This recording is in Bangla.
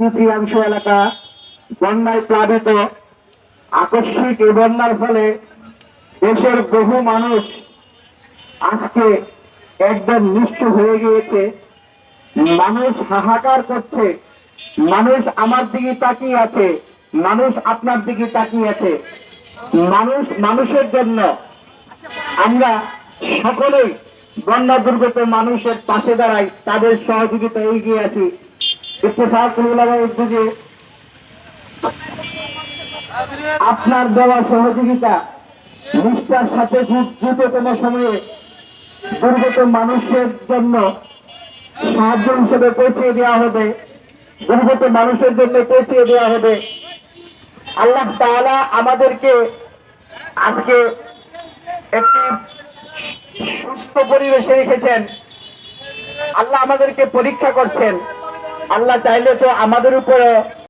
তৃতীয়াংশ এলাকা বন্যায় প্লাবিত। আকস্মিক এই বন্যার ফলে দেশের বহু মানুষ আজকে একদম নিষ্ঠ হয়ে গিয়েছে। মানুষ হাহাকার করছে। মানুষ আমার দিকে তাকিয়ে আছে। মানুষ আপনার দিকে তাকিয়ে আছে। মানুষ মানুষের জন্য আমরা সকলেই বন্যা দুর্গত মানুষের পাশে দাঁড়াই, তাদের সহযোগিতা এগিয়ে আছি। ইত্তেফাকুল উলামার উদ্যোগে আপনার দেওয়া সহযোগিতা নিষ্ঠার সাথে খুব দ্রুততম সময়ে দুর্গত মানুষের জন্য সাহায্য হিসেবে পৌঁছে দেওয়া হবে। দুর্গত মানুষের জন্য পৌঁছে দেওয়া হবে। আল্লাহ তালা আমাদেরকে আজকে একটি সুস্থ পরিবেশে রেখেছেন। আল্লাহ আমাদেরকে পরীক্ষা করছেন। আল্লাহ চাইলে তো আমাদের উপরে